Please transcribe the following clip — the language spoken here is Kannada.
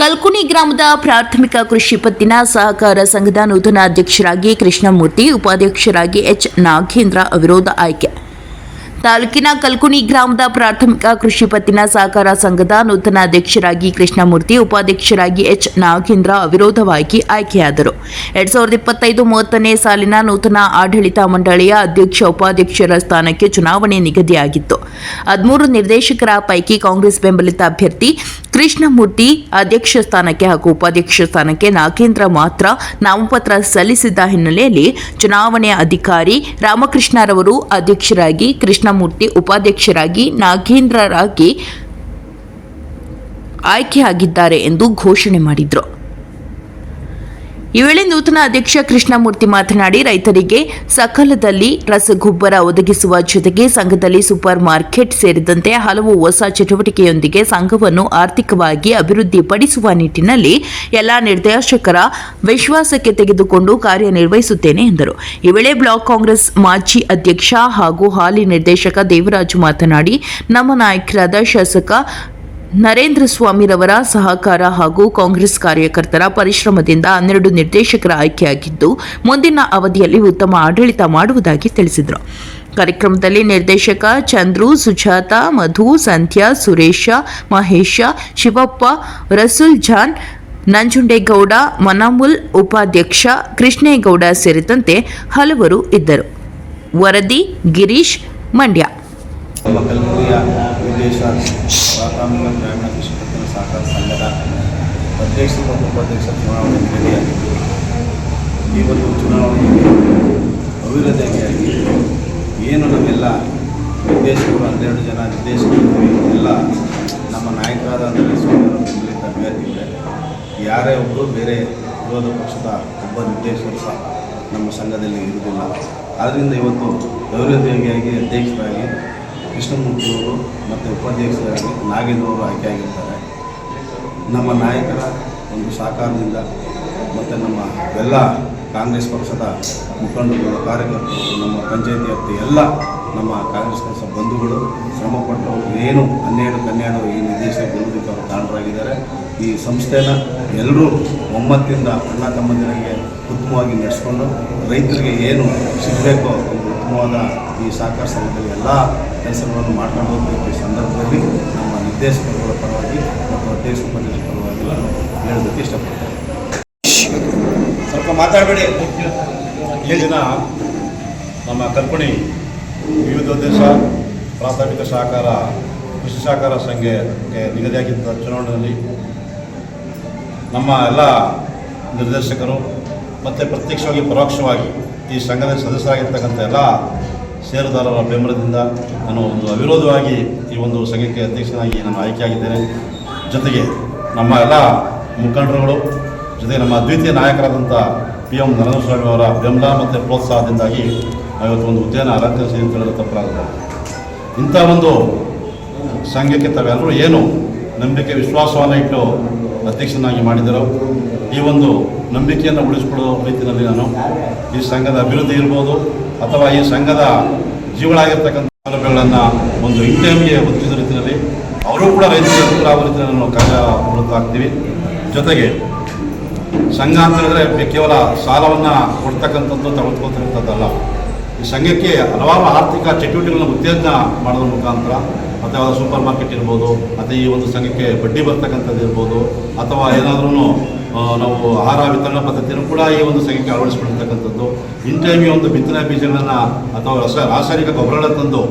ಕಲ್ಕುನಿ ಗ್ರಾಮದ ಪ್ರಾಥಮಿಕ ಕೃಷಿ ಪತ್ತಿನ ಸಹಕಾರ ಸಂಘದ ನೂತನ ಅಧ್ಯಕ್ಷರಾಗಿ ಕೃಷ್ಣಮೂರ್ತಿ, ಉಪಾಧ್ಯಕ್ಷರಾಗಿ ಎಚ್. ನಾಗೇಂದ್ರ ಅವಿರೋಧ ಆಯ್ಕೆ. ತಾಲೂಕಿನ ಕಲ್ಕುನಿ ಗ್ರಾಮದ ಪ್ರಾಥಮಿಕ ಕೃಷಿ ಪತ್ತಿನ ಸಹಕಾರ ಸಂಘದ ನೂತನ ಅಧ್ಯಕ್ಷರಾಗಿ ಕೃಷ್ಣಮೂರ್ತಿ, ಉಪಾಧ್ಯಕ್ಷರಾಗಿ ಎಚ್. ನಾಗೇಂದ್ರ ಅವಿರೋಧವಾಗಿ ಆಯ್ಕೆಯಾದರು. ಎರಡ್ ಸಾವಿರದ ಇಪ್ಪತ್ತೈದು ಮೂವತ್ತನೇ ಸಾಲಿನ ನೂತನ ಆಡಳಿತ ಮಂಡಳಿಯ ಅಧ್ಯಕ್ಷ ಉಪಾಧ್ಯಕ್ಷರ ಸ್ಥಾನಕ್ಕೆ ಚುನಾವಣೆ ನಿಗದಿಯಾಗಿತ್ತು. ಹದಿಮೂರು ನಿರ್ದೇಶಕರ ಪೈಕಿ ಕಾಂಗ್ರೆಸ್ ಬೆಂಬಲಿತ ಅಭ್ಯರ್ಥಿ ಕೃಷ್ಣಮೂರ್ತಿ ಅಧ್ಯಕ್ಷ ಸ್ಥಾನಕ್ಕೆ ಹಾಗೂ ಉಪಾಧ್ಯಕ್ಷ ಸ್ಥಾನಕ್ಕೆ ನಾಗೇಂದ್ರ ಮಾತ್ರ ನಾಮಪತ್ರ ಸಲ್ಲಿಸಿದ್ದ ಹಿನ್ನೆಲೆಯಲ್ಲಿ ಚುನಾವಣೆ ಅಧಿಕಾರಿ ರಾಮಕೃಷ್ಣರವರು ಅಧ್ಯಕ್ಷರಾಗಿ, ಕೃಷ್ಣಮೂರ್ತಿ ಉಪಾಧ್ಯಕ್ಷರಾಗಿ, ನಾಗೇಂದ್ರರಾಗಿ ಆಯ್ಕೆಯಾಗಿದ್ದಾರೆ ಎಂದು ಘೋಷಣೆ ಮಾಡಿದರು. ಈ ವೇಳೆ ನೂತನ ಅಧ್ಯಕ್ಷ ಕೃಷ್ಣಮೂರ್ತಿ ಮಾತನಾಡಿ, ರೈತರಿಗೆ ಸಕಾಲದಲ್ಲಿ ರಸಗೊಬ್ಬರ ಒದಗಿಸುವ ಜೊತೆಗೆ ಸಂಘದಲ್ಲಿ ಸೂಪರ್ ಮಾರ್ಕೆಟ್ ಸೇರಿದಂತೆ ಹಲವು ಹೊಸ ಚಟುವಟಿಕೆಯೊಂದಿಗೆ ಸಂಘವನ್ನು ಆರ್ಥಿಕವಾಗಿ ಅಭಿವೃದ್ಧಿಪಡಿಸುವ ನಿಟ್ಟಿನಲ್ಲಿ ಎಲ್ಲ ನಿರ್ದೇಶಕರ ವಿಶ್ವಾಸಕ್ಕೆ ತೆಗೆದುಕೊಂಡು ಕಾರ್ಯನಿರ್ವಹಿಸುತ್ತೇನೆ ಎಂದರು. ಈ ವೇಳೆ ಬ್ಲಾಕ್ ಕಾಂಗ್ರೆಸ್ ಮಾಜಿ ಅಧ್ಯಕ್ಷ ಹಾಗೂ ಹಾಲಿ ನಿರ್ದೇಶಕ ದೇವರಾಜು ಮಾತನಾಡಿ, ನಮ್ಮ ನಾಯಕರಾದ ಶಾಸಕ ನರೇಂದ್ರ ಸ್ವಾಮಿರವರ ಸಹಕಾರ ಹಾಗೂ ಕಾಂಗ್ರೆಸ್ ಕಾರ್ಯಕರ್ತರ ಪರಿಶ್ರಮದಿಂದ ಹನ್ನೆರಡು ನಿರ್ದೇಶಕರ ಆಯ್ಕೆಯಾಗಿದ್ದು, ಮುಂದಿನ ಅವಧಿಯಲ್ಲಿ ಉತ್ತಮ ಆಡಳಿತ ಮಾಡುವುದಾಗಿ ತಿಳಿಸಿದರು. ಕಾರ್ಯಕ್ರಮದಲ್ಲಿ ನಿರ್ದೇಶಕ ಚಂದ್ರು, ಸುಜಾತ, ಮಧು, ಸಂಧ್ಯಾ, ಸುರೇಶ, ಮಹೇಶ, ಶಿವಪ್ಪ, ರಸುಲ್ ಜಾನ್, ನಂಜುಂಡೇಗೌಡ, ಮನಮುಲ್ ಉಪಾಧ್ಯಕ್ಷ, ಕೃಷ್ಣೇಗೌಡ ಸೇರಿದಂತೆ ಹಲವರು ಇದ್ದರು. ವರದಿ ಗಿರೀಶ್ ಮಂಡ್ಯ. ನಮ್ಮ ಕಲಬುರಗಿಯ ವಿದೇಶ ಪ್ರಾಥಮಿಕ ಗ್ರಾಮೀಣ ಕೃಷಿ ಪತ್ತಿನ ಸಹಕಾರ ಸಂಘದ ಅಧ್ಯಕ್ಷ ಮತ್ತು ಉಪಾಧ್ಯಕ್ಷ ಚುನಾವಣೆ ನಿಗದಿಯಾಗಿದ್ದು ಈ ಒಂದು ಚುನಾವಣೆಯಲ್ಲಿ ಅವಿರೋಧಿಯಾಗಿ ಏನು ನಮ್ಮೆಲ್ಲ ನಿರ್ದೇಶಕರು ಹನ್ನೆರಡು ಜನ ನಿರ್ದೇಶಕರು ಎಲ್ಲ ನಮ್ಮ ನಾಯಕರಾದ ಬೆಂಬಲಿತ ಅಭ್ಯರ್ಥಿಗಳೇ ಯಾರೇ ಒಬ್ಬರು ಬೇರೆ ವಿರೋಧ ಪಕ್ಷದ ಒಬ್ಬ ನಿರ್ದೇಶಕರು ಸಹ ನಮ್ಮ ಸಂಘದಲ್ಲಿ ಇರುವುದಿಲ್ಲ ಆದ್ದರಿಂದ ಇವತ್ತು ಅವಿರೋಧಿಯಾಗಿ ಅಧ್ಯಕ್ಷರಾಗಿ ಕೃಷ್ಣಮೂರ್ತಿಯವರು ಮತ್ತು ಉಪಾಧ್ಯಕ್ಷರಾಗಿ ನಾಗೇಂದ್ರವರು ಆಯ್ಕೆಯಾಗಿರ್ತಾರೆ. ನಮ್ಮ ನಾಯಕರ ಒಂದು ಸಹಕಾರದಿಂದ ಮತ್ತು ನಮ್ಮ ಎಲ್ಲ ಕಾಂಗ್ರೆಸ್ ಪಕ್ಷದ ಮುಖಂಡರು ಕಾರ್ಯಕರ್ತರು ನಮ್ಮ ಪಂಚಾಯತಿ ವ್ಯಾಪ್ತಿ ಎಲ್ಲ ನಮ್ಮ ಕಾಂಗ್ರೆಸ್ ಪಕ್ಷ ಬಂಧುಗಳು ಶ್ರಮಪಟ್ಟು ಏನು ಹನ್ನೆರಡು ಹನ್ನೆರಡು ಈ ಗೆಲ್ಲೋದಕ್ಕೆ ಅವರು ಕಾರಣರಾಗಿದ್ದಾರೆ. ಈ ಸಂಸ್ಥೆನ ಎಲ್ಲರೂ ಒಮ್ಮತ್ತಿಂದ ಅಣ್ಣ ತಮ್ಮಂದಿರಿಗೆ ಉತ್ತಮವಾಗಿ ನಡೆಸ್ಕೊಂಡು ರೈತರಿಗೆ ಏನು ಸಿಗಬೇಕೋ ಉತ್ತಮವಾದ ಈ ಸಹಕಾರ ಸಂಘದಲ್ಲಿ ಎಲ್ಲ ಕೆಲಸಗಳನ್ನು ಮಾಡ್ಕೊಂಡು ಹೋಗಬೇಕು ಈ ಸಂದರ್ಭದಲ್ಲಿ ನಮ್ಮ ನಿರ್ದೇಶಕರುಗಳ ಪರವಾಗಿ ಮತ್ತು ಅಧ್ಯಕ್ಷ ಪರವಾಗಿ ಹೇಳೋದಕ್ಕೆ ಇಷ್ಟಪಡ್ತೇನೆ. ಸ್ವಲ್ಪ ಮಾತಾಡಬೇಡಿ. ಈ ದಿನ ನಮ್ಮ ಕಲ್ಪಣಿ ವಿವಿಧೋದ್ದೇಶ, ಪ್ರಾಥಮಿಕ ಸಹಕಾರ ಕೃಷಿ ಸಹಕಾರ ಸಂಘಕ್ಕೆ ನಿಗದಿಯಾಗಿದ್ದ ಚುನಾವಣೆಯಲ್ಲಿ ನಮ್ಮ ಎಲ್ಲ ನಿರ್ದೇಶಕರು ಮತ್ತು ಪ್ರತ್ಯಕ್ಷವಾಗಿ ಪರೋಕ್ಷವಾಗಿ ಈ ಸಂಘದ ಸದಸ್ಯರಾಗಿರ್ತಕ್ಕಂಥ ಎಲ್ಲ ಷೇರುದಾರರ ಬೆಂಬಲದಿಂದ ನಾನು ಒಂದು ಅವಿರೋಧವಾಗಿ ಈ ಒಂದು ಸಂಘಕ್ಕೆ ಅಧ್ಯಕ್ಷನಾಗಿ ನಾನು ಆಯ್ಕೆಯಾಗಿದ್ದೇನೆ. ಜೊತೆಗೆ ನಮ್ಮ ಎಲ್ಲ ಮುಖಂಡರುಗಳು, ಜೊತೆಗೆ ನಮ್ಮ ದ್ವಿತೀಯ ನಾಯಕರಾದಂಥ ಪಿ ಎಂ ನರೇಂದ್ರಸ್ವಾಮಿ ಅವರ ಬೆಂಬಲ ಮತ್ತು ಪ್ರೋತ್ಸಾಹದಿಂದಾಗಿ ಇವತ್ತು ಒಂದು ಉದ್ಯಾನ ಅಂತ ಹೇಳಲು ತಪ್ಪಾಗುತ್ತೆ ಇಂಥ ಒಂದು ಸಂಘಕ್ಕೆ ತಾವೆಲ್ಲರೂ ಏನು ನಂಬಿಕೆ, ವಿಶ್ವಾಸವನ್ನು ಇಟ್ಟು ಅಧ್ಯಕ್ಷನಾಗಿ ಮಾಡಿದರು ಈ ಒಂದು ನಂಬಿಕೆಯನ್ನು ಉಳಿಸಿಕೊಳ್ಳುವ ರೀತಿಯಲ್ಲಿ ನಾನು ಈ ಸಂಘದ ಅಭಿವೃದ್ಧಿ ಇರ್ಬೋದು ಅಥವಾ ಈ ಸಂಘದ ಜೀವಳಾಗಿರ್ತಕ್ಕಂಥ ಸೌಲಭ್ಯಗಳನ್ನು ಒಂದು ಇಂಟೈಮ್ಗೆ ಒದಗಿಸಿದ ರೀತಿಯಲ್ಲಿ ಅವರು ಕೂಡ ರೈತರಿಗೆ ಅನುಕೂಲ ಆಗುವ ರೀತಿಯಲ್ಲಿ ನಾವು ಕಾರ್ಯ ಆಗ್ತೀವಿ ಜೊತೆಗೆ ಸಂಘ ಅಂತ ಹೇಳಿದ್ರೆ ಕೇವಲ ಸಾಲವನ್ನು ಕೊಡ್ತಕ್ಕಂಥದ್ದು ತಗೊಳ್ತಕ್ಕಂಥದ್ದಲ್ಲ ಈ ಸಂಘಕ್ಕೆ ಹಲವಾರು ಆರ್ಥಿಕ ಚಟುವಟಿಕೆಗಳನ್ನು ಉತ್ತೇಜನ ಮಾಡೋದ್ರ ಮುಖಾಂತರ ಅಥವಾ ಸೂಪರ್ ಮಾರ್ಕೆಟ್ ಇರ್ಬೋದು, ಮತ್ತು ಈ ಒಂದು ಸಂಘಕ್ಕೆ ಬಡ್ಡಿ ಬರ್ತಕ್ಕಂಥದ್ದು ಇರ್ಬೋದು, ಅಥವಾ ಏನಾದ್ರೂ ನಾವು ಆಹಾರ ವಿತರಣಾ ಪದ್ಧತಿಯನ್ನು ಕೂಡ ಈ ಒಂದು ಸಂಘಕ್ಕೆ ಅಳವಡಿಸಿಕೊಂಡಿರ್ತಕ್ಕಂಥದ್ದು. ಇನ್ ಟೈಮಿಗೆ ಒಂದು ಬಿತ್ತನೆ ಬೀಜಗಳನ್ನು ಅಥವಾ ರಸ, ರಾಸಾಯನಿಕ ಗೊಬ್ಬರಗಳನ್ನು ತಂದು